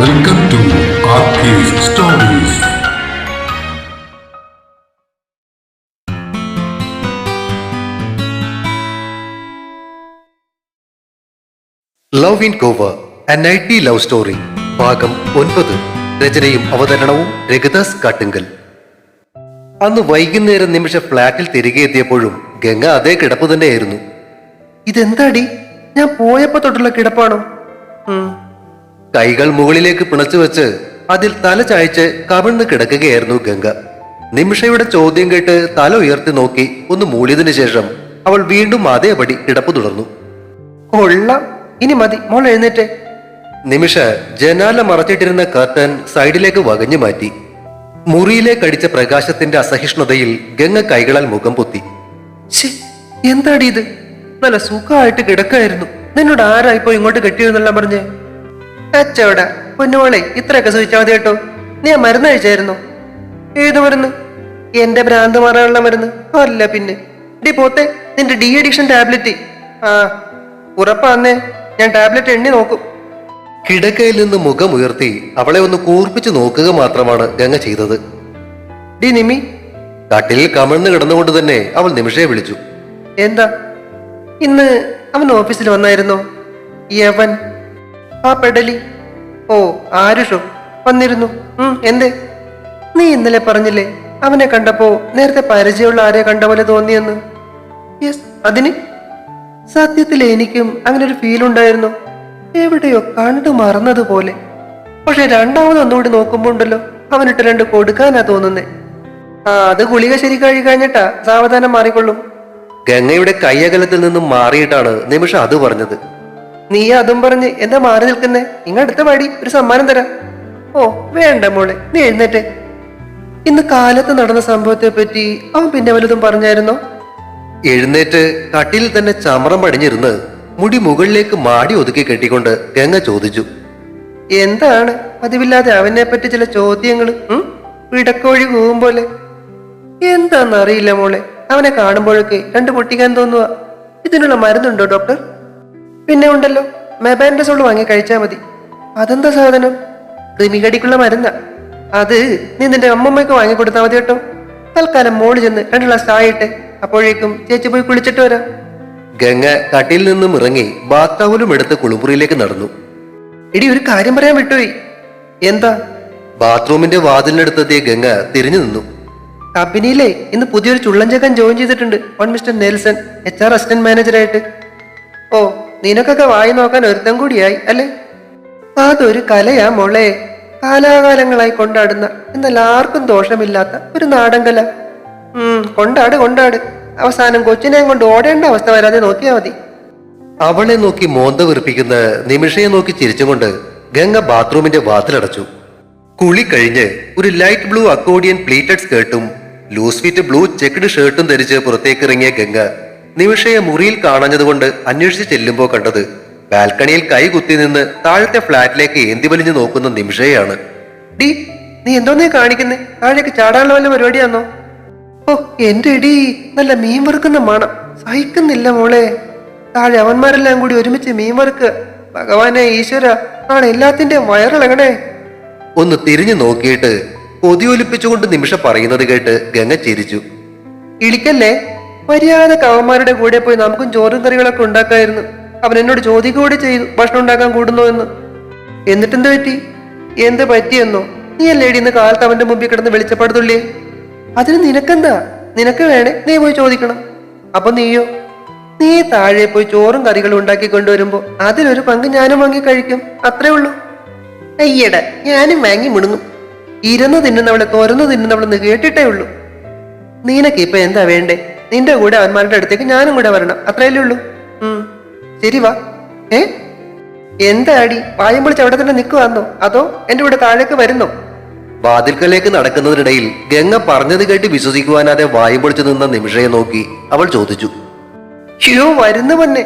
Welcome to stories. Love in a nighty love story ഭാഗം ഒൻപത്. രചനയും അവതരണവും രഘുദാസ് കാട്ടുങ്കൽ. അന്ന് വൈകുന്നേരം നിമിഷ ഫ്ളാറ്റിൽ തിരികെ എത്തിയപ്പോഴും ഗംഗ അതേ കിടപ്പ് തന്നെയായിരുന്നു. ഇതെന്താടി? ഞാൻ പോയപ്പോ തൊട്ടുള്ള കിടപ്പാണോ? കൈകൾ മുകളിലേക്ക് പിണച്ചു വെച്ച് അതിൽ തല ചായച്ച് കവിഴ്ന്ന് കിടക്കുകയായിരുന്നു ഗംഗ. നിമിഷയുടെ ചോദ്യം കേട്ട് തല ഉയർത്തി നോക്കി ഒന്ന് മൂളിയതിനു ശേഷം അവൾ വീണ്ടും അതേപടി കിടപ്പ് തുടർന്നു. കൊള്ള. ഇനി മതി മോൾ എഴുന്നേറ്റ്. നിമിഷ ജനാല മറച്ചിട്ടിരുന്ന കർട്ടൻ സൈഡിലേക്ക് വകഞ്ഞു മാറ്റി. മുറിയിലെ കടിച്ച പ്രകാശത്തിന്റെ അസഹിഷ്ണുതയിൽ ഗംഗ കൈകളാൽ മുഖം പൊത്തി. എന്താടി ഇത്? നല്ല സുഖമായിട്ട് കിടക്കായിരുന്നു. നിന്നോട് ആരാ ഇപ്പൊ ഇങ്ങോട്ട് കെട്ടിയെന്നെല്ലാം പറഞ്ഞേ? അച്ചോടാ പൊന്നുമോളെ ഇത്രയൊക്കെ സൂചിച്ചാൽ മതി കേട്ടോ. നീ ആ മരുന്ന് കഴിച്ചായിരുന്നു. ഏത് മരുന്ന്? എന്റെ ഭ്രാന്ത് മാറാനുള്ള മരുന്ന്. അല്ല പിന്നെ. ഡി പോത്തെ നിന്റെ ഡി അഡിക്ഷൻ ടാബ്ലറ്റ്. ആ ഉറപ്പാന്നേ. ഞാൻ ടാബ്ലറ്റ് എണ്ണി നോക്കും. കിടക്കയിൽ നിന്ന് മുഖം ഉയർത്തി അവളെ ഒന്ന് കൂർപ്പിച്ചു നോക്കുക മാത്രമാണ് ഗംഗ ചെയ്തത്. ഡി നിമി. കട്ടിലിൽ കമിഴ്ന്ന് കിടന്നുകൊണ്ട് തന്നെ അവൾ നിമിഷയെ വിളിച്ചു. എന്താ? ഇന്ന് അവൻ ഓഫീസിൽ വന്നായിരുന്നോ? യവൻ. ആ പെടലി. ഓ ആരുഷോ? വന്നിരുന്നു. എന്ത്? നീ ഇന്നലെ പറഞ്ഞില്ലേ അവനെ കണ്ടപ്പോ നേരത്തെ പരിചയമുള്ള ആരെ കണ്ട പോലെ തോന്നിയെന്ന്? യെസ് അതിന്. സത്യത്തിൽ എനിക്കും അങ്ങനെ ഒരു ഫീൽ ഉണ്ടായിരുന്നു. എവിടെയോ കണ്ടു മറന്നതുപോലെ പക്ഷെ രണ്ടാമത് ഒന്നുകൂടി നോക്കുമ്പോ ഉണ്ടല്ലോ അവനിട്ട് രണ്ട് കൊടുക്കാനാ തോന്നുന്നേ. ആ അത് ഗുളിക ശരി കഴി കഴിഞ്ഞിട്ടാ സാവധാനം മാറിക്കൊള്ളും. ഗംഗയുടെ കയ്യകലത്തിൽ നിന്നും മാറിയിട്ടാണ് നിമിഷം അത് പറഞ്ഞത്. നീ അതും പറഞ്ഞ് എന്താ മാറി നിൽക്കുന്നേ? നിങ്ങൾ അടുത്ത പാടി ഒരു സമ്മാനം തരാം. ഓ വേണ്ട മോളെ നീ എഴുന്നേറ്റേ. ഇന്ന് കാലത്ത് നടന്ന സംഭവത്തെ പറ്റി അവൻ പിന്നെ വലുതും പറഞ്ഞായിരുന്നോ? എഴുന്നേറ്റ് കട്ടിൽ തന്നെ ചമറം പടിഞ്ഞിരുന്ന് മുടി മുകളിലേക്ക് മാടി ഒതുക്കി കെട്ടിക്കൊണ്ട് ഗംഗ ചോദിച്ചു. എന്താണ്? പതിവില്ലാതെ അവനെ പറ്റി ചില ചോദ്യങ്ങൾ പിടക്കോഴി കൂവും പോലെ. എന്താന്നറിയില്ല മോളെ അവനെ കാണുമ്പോഴൊക്കെ രണ്ട് പൊട്ടിക്കാൻ തോന്നുക ഇതിനുള്ള മരുന്നുണ്ടോ ഡോക്ടർ? പിന്നെ ഉണ്ടല്ലോ മെബാൻഡസോൾ വാങ്ങി കഴിച്ചാൽ മതി. അതെന്താ സാധനം? കൃമികടിക്കുള്ള മരുന്നാ. അത് നീ നിന്റെ അമ്മമ്മയ്ക്ക് വാങ്ങി കൊടുത്താൽ മതി കേട്ടോ. തൽക്കാലം മോൾ ചെന്ന് രണ്ട് ഗ്ലാസ് ആയിട്ട് അപ്പോഴേക്കും ചേച്ചി പോയി കുളിച്ചിട്ട് വരാം. ഗംഗ കട്ടിൽ നിന്നും ഇറങ്ങി ബാത്താവലും എടുത്ത് കുളിമുറിയിലേക്ക് നടന്നു. എടി ഒരു കാര്യം പറയാൻ വിട്ടുപോയി. എന്താ? ബാത്റൂമിന്റെ വാതിലിനടുത്തെത്തിയ ഗംഗ തിരിഞ്ഞു നിന്നു. കമ്പനിയിലെ ഇന്ന് പുതിയൊരു ചുള്ളഞ്ചക്കൻ ജോയിൻ ചെയ്തിട്ടുണ്ട്. On mister Nelson H R assistant മാനേജറായിട്ട്. ഓ നിനക്കൊക്കെ വായി നോക്കാൻ ഒരുത്തം കൂടിയായി അല്ലേ? അതൊരു കലയാ മോളെ. കാലാകാലങ്ങളായി കൊണ്ടാടുന്ന എന്നാൽ ആർക്കും ദോഷമില്ലാത്ത ഒരു നാടൻ കല. ഉം കൊണ്ടാട് കൊണ്ടാട്. അവസാനം കൊച്ചിനെയും കൊണ്ട് ഓടേണ്ട അവസ്ഥ വരാതെ നോക്കിയാ മതി. അവളെ നോക്കി മോന്ത വിറപ്പിക്കുന്ന നിമിഷയെ നോക്കി ചിരിച്ചുകൊണ്ട് ഗംഗ ബാത്റൂമിന്റെ വാതിലടച്ചു. കുളി കഴിഞ്ഞ് ഒരു ലൈറ്റ് ബ്ലൂ അക്കോഡിയൻ പ്ലീറ്റഡ് സ്കേർട്ടും ലൂസ് ഫിറ്റ് ബ്ലൂ ചെക്ക്ഡ് ഷർട്ടും ധരിച്ച് പുറത്തേക്ക് ഇറങ്ങിയ ഗംഗ നിമിഷയെ മുറിയിൽ കാണഞ്ഞതുകൊണ്ട് അന്വേഷിച്ച് ചെല്ലുമ്പോൾ കണ്ടത് ബാൽക്കണിയിൽ കൈ കുത്തി നിന്ന് താഴത്തെ ഫ്ലാറ്റിലേക്ക് ഏന്തി വലിഞ്ഞു നോക്കുന്ന നിമിഷയാണ് ഡി നീ എന്തോന്നേ കാണിക്കുന്നേ? താഴേക്ക് ചാടാനുള്ള വല്ല പരിപാടിയാണോ ഓ എന്റെ ഇടി നല്ല മീൻ വറുക്കുന്ന മണം. സഹിക്കുന്നില്ല മോളെ. താഴെ അവന്മാരെല്ലാം കൂടി ഒരുമിച്ച് മീൻ വറുക്കുക ഭഗവാനെ ഈശ്വര ആണ് എല്ലാത്തിന്റെ വയറിളകണേ. ഒന്ന് തിരിഞ്ഞു നോക്കിയിട്ട് കൊതിയൊലിപ്പിച്ചുകൊണ്ട് നിമിഷം പറയുന്നത് കേട്ട് ഗംഗ ചിരിച്ചു. ഇളിക്കല്ലേ? മര്യാദ കവന്മാരുടെ കൂടെ പോയി നമുക്കും ചോറും കറികളൊക്കെ ഉണ്ടാക്കായിരുന്നു. അവൻ എന്നോട് ചോദിക്കൂടെ ചെയ്തു ഭക്ഷണം ഉണ്ടാക്കാൻ കൂടുന്നോ എന്ന്? എന്നിട്ടെന്ത് പറ്റി? എന്ത് പറ്റിയെന്നോ? നീ അല്ലേടി ഇന്ന് കാലത്ത് അവന്റെ മുമ്പിൽ കിടന്ന് വെളിച്ചപ്പെടുത്തുള്ളേ അതിന് നിനക്കെന്താ? നിനക്ക് വേണേ നീ പോയി ചോദിക്കണം. അപ്പൊ നീയോ? നീ താഴെ പോയി ചോറും കറികളും ഉണ്ടാക്കി കൊണ്ടുവരുമ്പോ അതിലൊരു പങ്ക് ഞാനും വാങ്ങി കഴിക്കും. അത്രേ ഉള്ളൂ. അയ്യട ഞാനും വാങ്ങി മുണുങ്ങും. ഇരുന്ന് തിന്നുന്നവളെ തുറന്നു തിന്നുന്നവളെന്ന് കേട്ടിട്ടേ ഉള്ളൂ. നിനക്ക് ഇപ്പൊ എന്താ വേണ്ടേ? നിന്റെ കൂടെ അവന്മാരുടെ അടുത്തേക്ക് ഞാനും കൂടെ വരണം. അത്രയല്ലേ ഉള്ളൂ. ഉം. ശരി വാ. ഏ? എന്താ അടി? വായും വിളിച്ച് അവിടെ തന്നെ നിൽക്കുവാന്നോ അതോ എന്റെ കൂടെ താഴേക്ക് വരുന്നോ? വാതിൽക്കലേക്ക് നടക്കുന്നതിനിടയിൽ ഗംഗ പറഞ്ഞത് കേട്ട് വിശ്വസിക്കുവാനാതെ വായും പൊളിച്ചു നിന്ന നിമിഷയെ നോക്കി അവൾ ചോദിച്ചു. ഷിയോ വരുന്നു മുന്നേ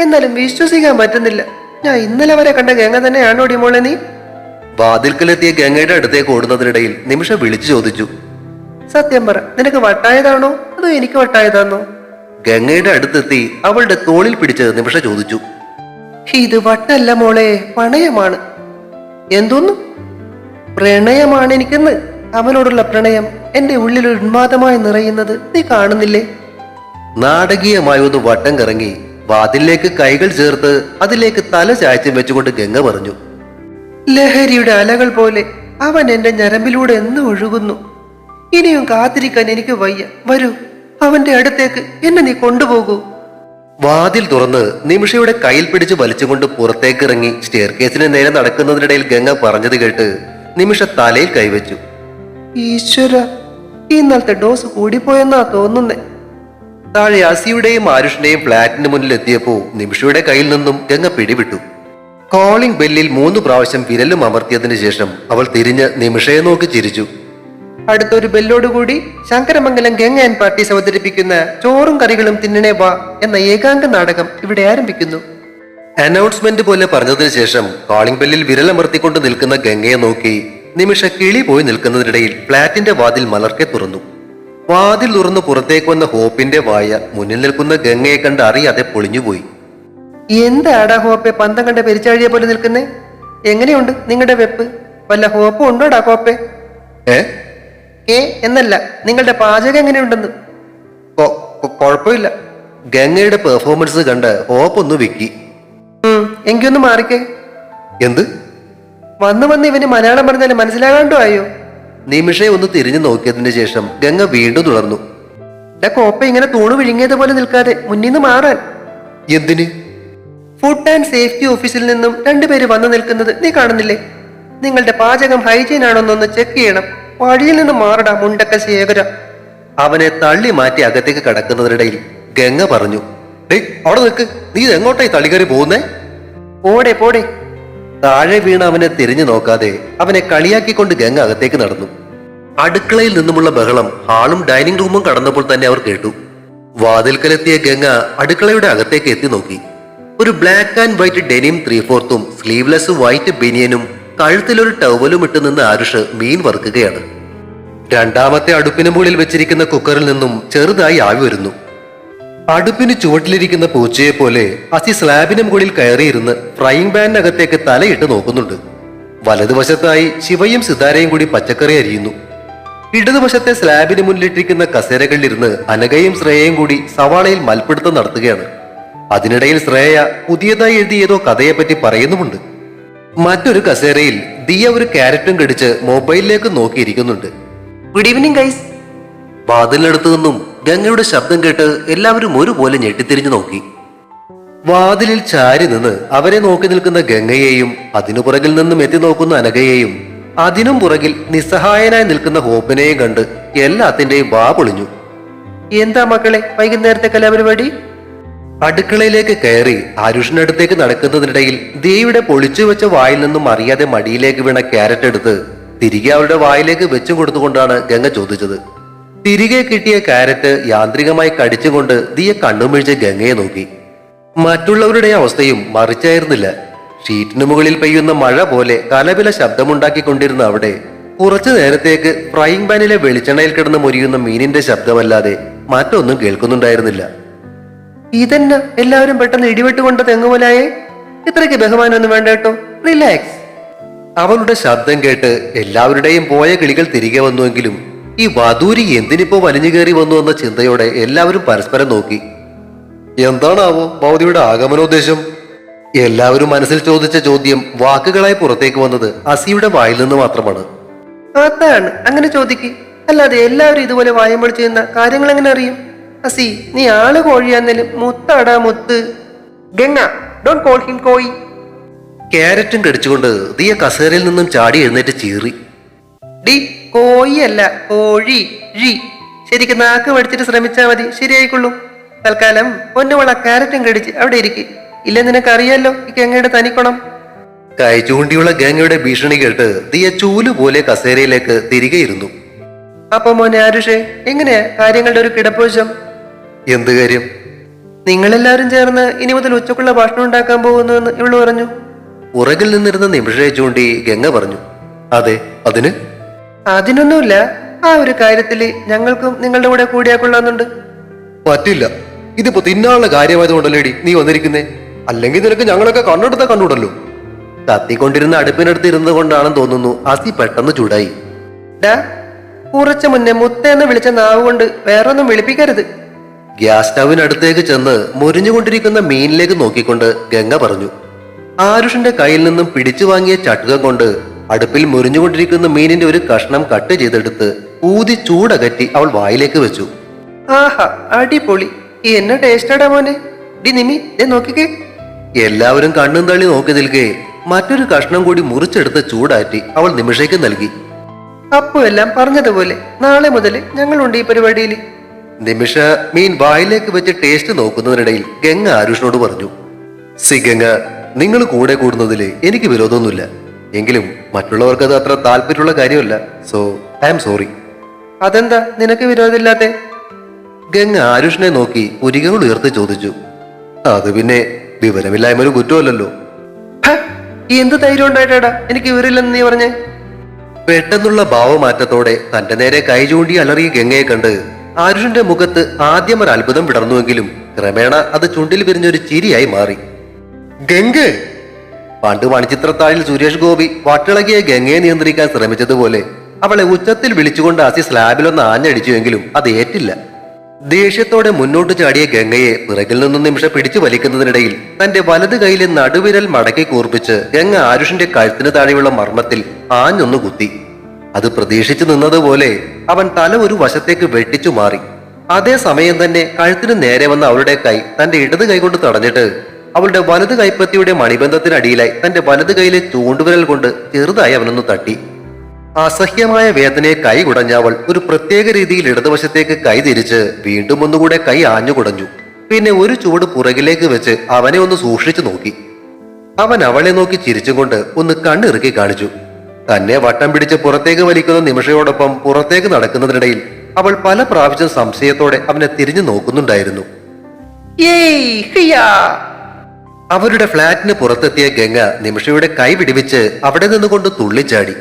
എന്നാലും വിശ്വസിക്കാൻ പറ്റുന്നില്ല. ഞാൻ ഇന്നലെ വരെ കണ്ട ഗംഗ തന്നെയാണോ മോളെ നീ? വാതിൽക്കലെത്തിയ ഗംഗയുടെ അടുത്തേക്ക് ഓടുന്നതിനിടയിൽ നിമിഷ വിളിച്ചു ചോദിച്ചു. സത്യം പറ നിനക്ക് വട്ടായതാണോ? അതോ എനിക്ക് വട്ടായതാന്നോ ഗംഗയുടെ അടുത്തെത്തി അവളുടെ തോളിൽ പിടിച്ച് നിമിഷ ചോദിച്ചു. ഇത് വട്ടല്ല മോളെ പണയമാണ് എന്തോന്നു? പ്രണയമാണ് എനിക്കെന്ന് അവനോടുള്ള പ്രണയം എന്റെ ഉള്ളിൽ ഉന്മാദമായി നിറയുന്നത് നീ കാണുന്നില്ലേ? നാടകീയമായ ഒന്ന് വട്ടം കറങ്ങി വാതിലേക്ക് കൈകൾ ചേർത്ത് അതിലേക്ക് തല ചായച്ചും വെച്ചുകൊണ്ട് ഗംഗ പറഞ്ഞു. ലഹരിയുടെ അലകൾ പോലെ അവൻ എന്റെ ഞരമ്പിലൂടെ എന്ന് ഒഴുകുന്നു. ഇനിയും കാത്തിരിക്കാൻ എനിക്ക് വയ്യ. വരൂ. അവന്റെ അടുത്തേക്ക് എന്നെ നീ കൊണ്ടുപോകൂ. വാതിൽ തുറന്ന് നിമിഷയുടെ കയ്യിൽ പിടിച്ച് വലിച്ചുകൊണ്ട് പുറത്തേക്ക് ഇറങ്ങി സ്റ്റെയർ കേസിന് നേരെ നടക്കുന്നതിനിടയിൽ ഗംഗ പറഞ്ഞത് കേട്ട് നിമിഷ തലയിൽ കൈവച്ചു. ഈശ്വര ഇന്നലത്തെ ഡോസ് കൂടിപ്പോയെന്നാ തോന്നുന്നേ. താഴെ അസിയുടെയും ആരുഷിന്റെയും ഫ്ലാറ്റിന് മുന്നിൽ എത്തിയപ്പോ നിമിഷയുടെ കയ്യിൽ നിന്നും ഗംഗ പിടിവിട്ടു. കോളിംഗ് ബെല്ലിൽ മൂന്ന് പ്രാവശ്യം വിരലും അമർത്തിയതിനു ശേഷം അവൾ തിരിഞ്ഞ് നിമിഷയെ നോക്കി ചിരിച്ചു. അടുത്തൊരു ബെല്ലോടുകൂടി ശങ്കരമംഗലം ഗംഗ ആൻഡ് പാർട്ടീസ് അവതരിപ്പിക്കുന്ന ചോറും കറികളും തിന്നണേ വാ എന്ന ഏകാംഗ നാടകം ഇവിടെ ആരംഭിക്കുന്നു. അനൗൺസ്മെന്റ് പോലെ പറഞ്ഞതിന് ശേഷം കോളിംഗ് ബെല്ലിൽ വിരലമർത്തിക്കൊണ്ട് നിൽക്കുന്ന ഗംഗയെ നോക്കി നിമിഷ കിളി പോയി നിൽക്കുന്നതിനിടയിൽ ഫ്ളാറ്റിന്റെ വാതിൽ മലർക്കെ തുറന്നു. വാതിൽ തുറന്നു പുറത്തേക്ക് വന്ന ഹോപ്പിന്റെ വായ മുന്നിൽ നിൽക്കുന്ന ഗംഗയെ കണ്ട് അറിയാതെ പൊളിഞ്ഞുപോയി എന്താടാ ഹോപ്പെ പന്തം കണ്ട പെരിച്ചാഴിയെ പോലെ നിൽക്കുന്നേ? എങ്ങനെയുണ്ട് നിങ്ങളുടെ വെപ്പ്? വല്ല ഹോപ്പും ഉണ്ടോടാ ഹോപ്പെ? ഏ? ഏ എന്നല്ല നിങ്ങളുടെ പാചകം എങ്ങനെയുണ്ടെന്ന്? കുഴപ്പമില്ല. ഗംഗയുടെ പെർഫോമൻസ് കണ്ട് ഹോപ്പ് ഒന്ന് വെക്കി. എങ്കിയൊന്ന് മാറിക്കേ. എന്ത്? വന്ന് വന്ന് ഇവന് മലയാളം പറഞ്ഞാൽ മനസ്സിലാകാണ്ടോ ആയോ നിമിഷയെ ഒന്ന് തിരിഞ്ഞു നോക്കിയതിന് ശേഷം ഗംഗ വീണ്ടും തുടർന്നു. എടാ കോപ്പ ഇങ്ങനെ തൂണ് വിഴുങ്ങിയതുപോലെ നിൽക്കാതെ മുന്നിൽ നിന്ന് മാറാൻ. എന്തിന്? ഫുഡ് ആൻഡ് സേഫ്റ്റി ഓഫീസിൽ നിന്നും രണ്ടുപേര് വന്നു നിൽക്കുന്നത് നീ കാണുന്നില്ലേ? നിങ്ങളുടെ പാചകം ഹൈജീൻ ആണോന്നൊന്ന് ചെക്ക് ചെയ്യണം. വഴിയിൽ നിന്ന് മാറടാ മുണ്ടക്ക ശേഖര. അവനെ തള്ളി മാറ്റി അകത്തേക്ക് കടക്കുന്നതിനിടയിൽ ഗംഗ പറഞ്ഞു ഡേയ് അവിടെ നിൽക്ക്. നീ എങ്ങോട്ടായി തള്ളിക്കറി പോകുന്നേ? പോടെ പോടെ. താഴെ വീണ അവനെ തിരിഞ്ഞു നോക്കാതെ അവനെ കളിയാക്കിക്കൊണ്ട് ഗംഗ അകത്തേക്ക് നടന്നു. അടുക്കളയിൽ നിന്നുമുള്ള ബഹളം ഹാളും ഡൈനിങ് റൂമും കടന്നപ്പോൾ തന്നെ അവർ കേട്ടു. വാതിൽക്കലെത്തിയ ഗംഗ അടുക്കളയുടെ അകത്തേക്ക് എത്തി നോക്കി. ഒരു black and white denim three ഫോർത്തും sleeveless white ബനിയനും കഴുത്തിലൊരു ടവലും ഇട്ട് നിന്ന് ആരുഷ് മീൻ വറുക്കുകയാണ്. രണ്ടാമത്തെ അടുപ്പിന് മുകളിൽ വെച്ചിരിക്കുന്ന കുക്കറിൽ നിന്നും ചെറുതായി ആവി വരുന്നു. അടുപ്പിന് ചുവട്ടിലിരിക്കുന്ന പൂച്ചയെ പോലെ അസി സ്ലാബിന് മുകളിൽ കയറിയിരുന്ന് ഫ്രൈയിങ് പാനിനകത്തേക്ക് തലയിട്ട് നോക്കുന്നുണ്ട്. വലതുവശത്തായി ശിവയും സിതാരയും കൂടി പച്ചക്കറി അരിയുന്നു. ഇടതുവശത്തെ സ്ലാബിന് മുന്നിലിട്ടിരിക്കുന്ന കസേരകളിലിരുന്ന് അനകയും ശ്രേയയും കൂടി സവാളയിൽ മൽപ്പിടുത്തം നടത്തുകയാണ്. അതിനിടയിൽ ശ്രേയ പുതിയതായി എഴുതിയ ഏതോ കഥയെപ്പറ്റി പറയുന്നുമുണ്ട്. മറ്റൊരു കസേരയിൽ ദിയ ഒരു ക്യാരറ്റും കടിച്ച് മൊബൈലിലേക്ക് നോക്കിയിരിക്കുന്നുണ്ട്. ഗുഡ് ഈവനിങ് ഗൈസ് വാതിലിനടുത്തു നിന്നും ഗംഗയുടെ ശബ്ദം കേട്ട് എല്ലാവരും ഒരുപോലെ ഞെട്ടിത്തിരിഞ്ഞു നോക്കി. വാതിലിൽ ചാരി നിന്ന് അവരെ നോക്കി നിൽക്കുന്ന ഗംഗയെയും അതിനു പുറകിൽ നിന്നും എത്തി നോക്കുന്ന അനഘയെയും അതിനും പുറകിൽ നിസ്സഹായനായി നിൽക്കുന്ന ഹോപ്പിനെയും കണ്ട് എല്ലാത്തിന്റെയും വാ പൊളിഞ്ഞു. എന്താ മക്കളെ വൈകുന്നേരത്തെ കലാപരിപാടി? അടുക്കളയിലേക്ക് കയറി അരുഷിനടുത്തേക്ക് നടക്കുന്നതിനിടയിൽ ദേവിയുടെ പൊളിച്ചു വെച്ച വായിൽ നിന്നും അറിയാതെ മടിയിലേക്ക് വീണ ക്യാരറ്റ് എടുത്ത് തിരികെ അവളുടെ വായിലേക്ക് വെച്ചു കൊടുത്തുകൊണ്ടാണ് ഗംഗ ചോദിച്ചത്. തിരികെ കിട്ടിയ ക്യാരറ്റ് യാന്ത്രികമായി കടിച്ചുകൊണ്ട് ദിയ കണ്ണുമിഴിച്ച് ഗംഗയെ നോക്കി. മറ്റുള്ളവരുടെ അവസ്ഥയും മറിച്ചായിരുന്നില്ല. ഷീറ്റിന് മുകളിൽ പെയ്യുന്ന മഴ പോലെ കലപില ശബ്ദമുണ്ടാക്കിക്കൊണ്ടിരുന്ന അവിടെ കുറച്ചു നേരത്തേക്ക് ഫ്രൈയിങ് പാനിലെ വെളിച്ചെണ്ണയിൽ കിടന്ന് മുരിയുന്ന മീനിന്റെ ശബ്ദമല്ലാതെ മറ്റൊന്നും കേൾക്കുന്നുണ്ടായിരുന്നില്ല. ഇതന്നെ? എല്ലാവരും പെട്ടെന്ന് ഇടിവെട്ടുകൊണ്ട് തെങ്ങുപോലായേ ഇത്രയ്ക്ക് ബഹുമാനമൊന്നും വേണ്ട കേട്ടോ. റിലാക്സ് അവളുടെ ശബ്ദം കേട്ട് എല്ലാവരുടെയും പോയ കിളികൾ തിരികെ വന്നുവെങ്കിലും ഈ വധൂരി എന്തിനിപ്പോ വലിഞ്ഞു കയറി വന്നു എന്ന ചിന്തയോടെ എല്ലാവരും പരസ്പരം നോക്കി. എന്താണാവോ ഭൗതിയുടെ ആഗമനോദ്ദേശം? എല്ലാവരും മനസ്സിൽ ചോദിച്ച ചോദ്യം വാക്കുകളായി പുറത്തേക്ക് വന്നത് അസിയുടെ വായിൽ നിന്ന് മാത്രമാണ്. അതാണ്. അങ്ങനെ ചോദിക്ക്. അല്ലാതെ എല്ലാവരും ഇതുപോലെ വായം ചെയ്യുന്ന കാര്യങ്ങൾ എങ്ങനെ അറിയും? അസി നീ ആൾ കോഴിയാന്നേലും മുത്താടാ മുത്ത്. ഗംഗ ഡോൺ കോൾ ഹിം കോയി ക്യാരറ്റും കടിച്ചുകൊണ്ട് ദിയ കസേരയിൽ നിന്നും ചാടി എഴുന്നേറ്റ് ചീറി. ഡി കോഴിയല്ല കോഴി ഴി. ശരിക്കും നാക്ക് പഠിച്ചിട്ട് ശ്രമിച്ചാൽ മതി ശരിയായിക്കൊള്ളും. തൽക്കാലം പൊന്നുവള ക്യാരറ്റും കടിച്ച് അവിടെ ഇരിക്ക്. ഇല്ല നിനക്കറിയാലോ ഈ ഗംഗയുടെ തനിക്കണം. കൈ ചൂണ്ടിയുള്ള ഗംഗയുടെ ഭീഷണി കേട്ട് ദിയ ചൂൽ പോലെ കസേരയിലേക്ക് തിരികെ ഇരുന്നു. അപ്പൊ മോനെ ആരുഷേ എങ്ങനെയാ കാര്യങ്ങളുടെ ഒരു കിടപ്പുവശം? എന്ത് കാര്യം? നിങ്ങളെല്ലാവരും ചേർന്ന് ഇനി മുതൽ ഉച്ചക്കുള്ള ഭക്ഷണം ഉണ്ടാക്കാൻ പോകുന്നുവെന്ന് ഇവൾ പറഞ്ഞു. പുറകിൽ നിന്നിരുന്ന നിമിഷയെ ചൂണ്ടി ഗംഗ പറഞ്ഞു അതെ അതിന്? അതിനൊന്നുമില്ല. ആ ഒരു കാര്യത്തിൽ ഞങ്ങൾക്കും നിങ്ങളുടെ കൂടെ കൂടിയാ കൊള്ളാന്നുണ്ട് പറ്റില്ല. ഇതിപ്പോ തിന്നാനുള്ള കാര്യമായതുകൊണ്ടല്ലേടി നീ വന്നിരിക്കുന്നേ? അല്ലെങ്കിൽ നിനക്ക് ഞങ്ങളൊക്കെ കണ്ണെടുത്ത കണ്ടുകൂടല്ലോ കത്തിക്കൊണ്ടിരുന്ന അടുപ്പിനടുത്ത് ഇരുന്നത് കൊണ്ടാണെന്ന് തോന്നുന്നു അസി പെട്ടെന്ന് ചൂടായി. കുറച്ചു മുന്നേ മുത്തേന്ന് വിളിച്ച നാവ് കൊണ്ട് വേറൊന്നും വിളിപ്പിക്കരുത്. ഗ്യാസ് സ്റ്റവിനടുത്തേക്ക് ചെന്ന് മുരിഞ്ഞുകൊണ്ടിരിക്കുന്ന മീനിലേക്ക് നോക്കിക്കൊണ്ട് ഗംഗ പറഞ്ഞു ആരുഷിന്റെ കയ്യിൽ നിന്നും പിടിച്ചു വാങ്ങിയ ചട്ടുകം കൊണ്ട് അടുപ്പിൽ മുരിഞ്ഞുകൊണ്ടിരിക്കുന്ന മീനിന്റെ ഒരു കഷ്ണം കട്ട് ചെയ്തെടുത്ത് ഊതി ചൂടകറ്റി അവൾ വായിലേക്ക് വെച്ചു. ആഹാ അടിപൊളി. എന്നെ ടേസ്റ്റാടാ മോനെ. നോക്കിക്കേ. എല്ലാവരും കണ്ണും തള്ളി നോക്കി നിൽക്കേ മറ്റൊരു കഷ്ണം കൂടി മുറിച്ചെടുത്ത് ചൂടാറ്റി അവൾ നിമിഷയ്ക്ക് നൽകി. അപ്പോ എല്ലാം പറഞ്ഞതുപോലെ നാളെ മുതൽ ഞങ്ങളുണ്ട് ഈ പരിപാടിയിൽ നിമിഷ മീൻ വായിലേക്ക് വെച്ച് ടേസ്റ്റ് നോക്കുന്നതിനിടയിൽ ഗംഗ ആരുഷിനോട് പറഞ്ഞു സി ഗംഗ നിങ്ങൾ കൂടെ കൂടുന്നതിൽ എനിക്ക് വിരോധമൊന്നുമില്ല. എങ്കിലും മറ്റുള്ളവർക്ക് അത് അത്ര താല്പര്യമുള്ള കാര്യമല്ല. സോ ഐ എം സോറി അതെന്താ? നിനക്ക് വിരോധമില്ലാതെ ഗംഗ ആരുഷിനെ നോക്കി പുരികങ്ങൾ ഉയർത്തി ചോദിച്ചു അത് പിന്നെ വിവരമില്ലായ്മ ഒരു കുറ്റമല്ലല്ലോ എന്ത് ധൈര്യം ഉണ്ടായിട്ടാടാ? എനിക്ക് വിവരമില്ലെന്ന് നീ പറഞ്ഞേ? പെട്ടെന്നുള്ള ഭാവമാറ്റത്തോടെ തന്റെ നേരെ കൈ ചൂണ്ടി അലറിയ ഗംഗയെ കണ്ട് ആരുഷിന്റെ മുഖത്ത് ആദ്യം ഒരു അത്ഭുതം വിടർന്നുവെങ്കിലും ക്രമേണ അത് ചുണ്ടിൽ വിരിഞ്ഞൊരു ചിരിയായി മാറി. ഗംഗ! പണ്ട് മണിച്ചിത്രത്താഴിൽ സുരേഷ് ഗോപി വട്ടിളകിയ ഗംഗയെ നിയന്ത്രിക്കാൻ ശ്രമിച്ചതുപോലെ അവളെ ഉച്ചത്തിൽ വിളിച്ചുകൊണ്ട് ആസി സ്ലാബിലൊന്ന് ആഞ്ഞടിച്ചുവെങ്കിലും അത് ഏറ്റില്ല. ദേഷ്യത്തോടെ മുന്നോട്ട് ചാടിയ ഗംഗയെ പിറകിൽ നിന്നും നിമിഷം പിടിച്ചു വലിക്കുന്നതിനിടയിൽ തന്റെ വലത് കൈയിലെ നടുവിരൽ മടക്കി കൂർപ്പിച്ച് ഗംഗ ആരുഷിന്റെ കഴുത്തിന് താഴെയുള്ള മർമ്മത്തിൽ ആഞ്ഞൊന്നു കുത്തി. അത് പ്രതീക്ഷിച്ചു നിന്നതുപോലെ അവൻ തല ഒരു വശത്തേക്ക് വെട്ടിച്ചു മാറി. അതേ സമയം തന്നെ കഴുത്തിന് നേരെ വന്ന അവളുടെ കൈ തന്റെ ഇടത് കൈ കൊണ്ട് തടഞ്ഞിട്ട് അവളുടെ വലത് കൈപ്പത്തിയുടെ മണിബന്ധത്തിനടിയിലായി തന്റെ വലത് കൈയിലെ ചൂണ്ടുവിരൽ കൊണ്ട് ചെറുതായി അവനൊന്ന് തട്ടി. അസഹ്യമായ വേദനയെ കൈ കുടഞ്ഞവൾ ഒരു പ്രത്യേക രീതിയിൽ ഇടതുവശത്തേക്ക് കൈ തിരിച്ച് വീണ്ടും ഒന്നുകൂടെ കൈ ആഞ്ഞു കുടഞ്ഞു. പിന്നെ ഒരു ചുവട് പുറകിലേക്ക് വെച്ച് അവനെ ഒന്ന് സൂക്ഷിച്ചു നോക്കി. അവൻ അവളെ നോക്കി ചിരിച്ചുകൊണ്ട് ഒന്ന് കണ്ണിറുക്കി കാണിച്ചു. തന്നെ വട്ടം പിടിച്ച് പുറത്തേക്ക് വലിക്കുന്ന നിമിഷയോടൊപ്പം പുറത്തേക്ക് നടക്കുന്നതിനിടയിൽ അവൾ പല പ്രാവശ്യം സംശയത്തോടെ അവനെ തിരിഞ്ഞു നോക്കുന്നുണ്ടായിരുന്നു. അവരുടെ ഫ്ളാറ്റിന് പുറത്തെത്തിയ ഗംഗ നിമിഷയുടെ കൈ പിടിവിച്ച് അവിടെ നിന്നുകൊണ്ട് തുള്ളിച്ചാടി.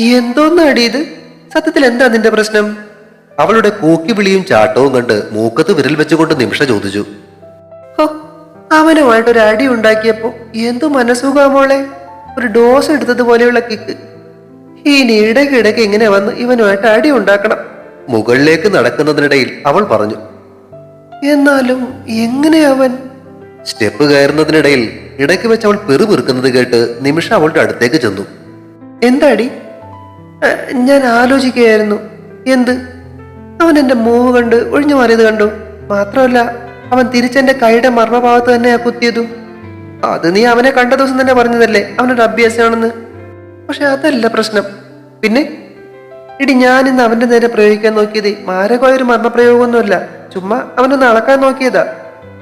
എന്തോന്നാടി ഇത്? സത്യത്തിൽ എന്താ നിന്റെ പ്രശ്നം? അവളുടെ കൂക്കി വിളിയും ചാട്ടവും കണ്ട് മൂക്കത്ത് വിരൽ വെച്ചുകൊണ്ട് നിമിഷ ചോദിച്ചു. അവനുമായിട്ടൊരു അടി ഉണ്ടാക്കിയപ്പോ എന്തു മനസ്സുഖാ മോളെ? ഒരു ഡോസ് എടുത്തതുപോലെയുള്ള കിക്ക് ഇനി ഇടയ്ക്കിടയ്ക്ക് എങ്ങനെ വന്ന് ഇവനുമായിട്ട് അടി ഉണ്ടാക്കണം. മുകളിലേക്ക് നടക്കുന്നതിനിടയിൽ അവൾ പറഞ്ഞു എന്നാലും എങ്ങനെ അവൻ? സ്റ്റെപ്പ് കയറുന്നതിനിടയിൽ ഇടയ്ക്ക് വെച്ച് അവൾ പെറുപെറുക്കുന്നത് കേട്ട് നിമിഷ അവളുടെ അടുത്തേക്ക് ചെന്നു. എന്താടി? ഞാൻ ആലോചിക്കുകയായിരുന്നു. എന്ത്? അവൻ എന്റെ മൂവ് കണ്ട് ഒഴിഞ്ഞു മാറിയത് കണ്ടു. മാത്രമല്ല അവൻ തിരിച്ചെന്റെ കൈയുടെ മർമ്മഭാഗത്ത് തന്നെയാ കുത്തിയതും. അത് നീ അവനെ കണ്ട ദിവസം തന്നെ പറഞ്ഞതല്ലേ? അവനൊരു അഭ്യാസമാണെന്ന് പക്ഷെ അതല്ല പ്രശ്നം. പിന്നെ? ഇടി ഞാൻ ഇന്ന് അവന്റെ നേരെ പ്രയോഗിക്കാൻ നോക്കിയത് മാരകമായ ഒരു മർമ്മപ്രയോഗമൊന്നുമല്ല. ചുമ്മാ അവനൊന്ന് അളക്കാൻ നോക്കിയതാ.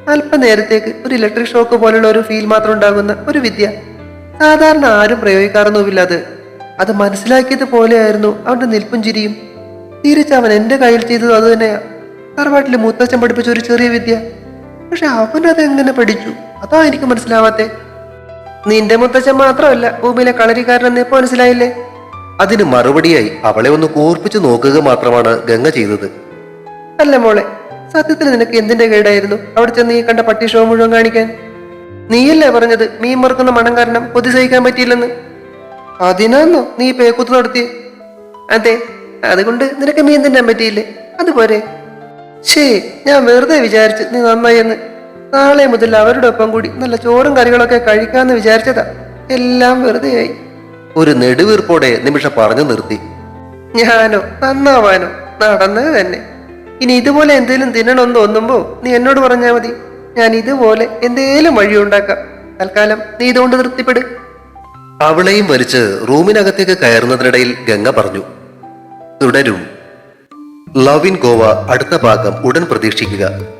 അല്പ നേരത്തേക്ക് ഒരു ഇലക്ട്രിക് ഷോക്ക് പോലുള്ള ഒരു ഫീൽ മാത്രം ഉണ്ടാകുന്ന ഒരു വിദ്യ. സാധാരണ ആരും പ്രയോഗിക്കാറൊന്നുമില്ല അത്. അത് മനസ്സിലാക്കിയത് പോലെയായിരുന്നു അവന്റെ നിൽപ്പും ചിരിയും. തിരിച്ച് അവൻ എന്റെ കയ്യിൽ ചെയ്തത് അത് തന്നെയാ. തറവാട്ടിലെ മൂത്തച്ഛൻ പഠിപ്പിച്ച ഒരു ചെറിയ വിദ്യ. പക്ഷെ അവൻ എങ്ങനെ പഠിച്ചു? അതാ എനിക്ക് മനസ്സിലാവാത്തെ. നിന്റെ മുത്തച്ഛൻ മാത്രമല്ല ഭൂമിയിലെ കളരിക്കാരനെന്ന് ഇപ്പൊ മനസ്സിലായില്ലേ? അതിന് മറുപടിയായി അവളെ ഒന്ന് കൂർപ്പിച്ചു നോക്കുക മാത്രമാണ് ഗംഗ ചെയ്തത്. അല്ല മോളെ സത്യത്തിൽ നിനക്ക് എന്തിന്റെ കേടായിരുന്നു? അവിടെ ചെന്ന് നീ കണ്ട പട്ടി ഷോ മുഴുവൻ കാണിക്കാൻ? നീയല്ലേ പറഞ്ഞത് മീൻ മറക്കുന്ന മണം കാരണം കൊതി സഹിക്കാൻ പറ്റിയില്ലെന്ന്? അതിനാന്നോ നീ പേക്കൂത്ത് നടത്തി അതെ അതുകൊണ്ട് നിനക്ക് മീൻ തിന്നാൻ പറ്റിയില്ലേ? അതുപോരെ. ശേ ഞാൻ വെറുതെ വിചാരിച്ചു നീ നന്നായി എന്ന് നാളെ മുതൽ അവരുടെ ഒപ്പം കൂടി നല്ല ചോറും കറികളൊക്കെ കഴിക്കാന്ന് വിചാരിച്ചതാ. എല്ലാം വെറുതെയായി. ഒരു നെടുവീർപ്പോടെ നിമിഷം പറഞ്ഞു നിർത്തി. ഞാനോ നന്നാവാനോ നടന്നത് തന്നെ. ഇനി ഇതുപോലെ എന്തെങ്കിലും തിന്നണമെന്ന് തോന്നുമ്പോ നീ എന്നോട് പറഞ്ഞാ മതി. ഞാൻ ഇതുപോലെ എന്തേലും വഴി ഉണ്ടാക്കാം. തൽക്കാലം നീ ഇതുകൊണ്ട് തൃപ്തിപ്പെട് അവളെയും വലിച്ച് റൂമിനകത്തേക്ക് കയറുന്നതിനിടയിൽ ഗംഗ പറഞ്ഞു തുടരും. ലവ് ഇൻ ഗോവ അടുത്ത ഭാഗം ഉടൻ പ്രതീക്ഷിക്കുക.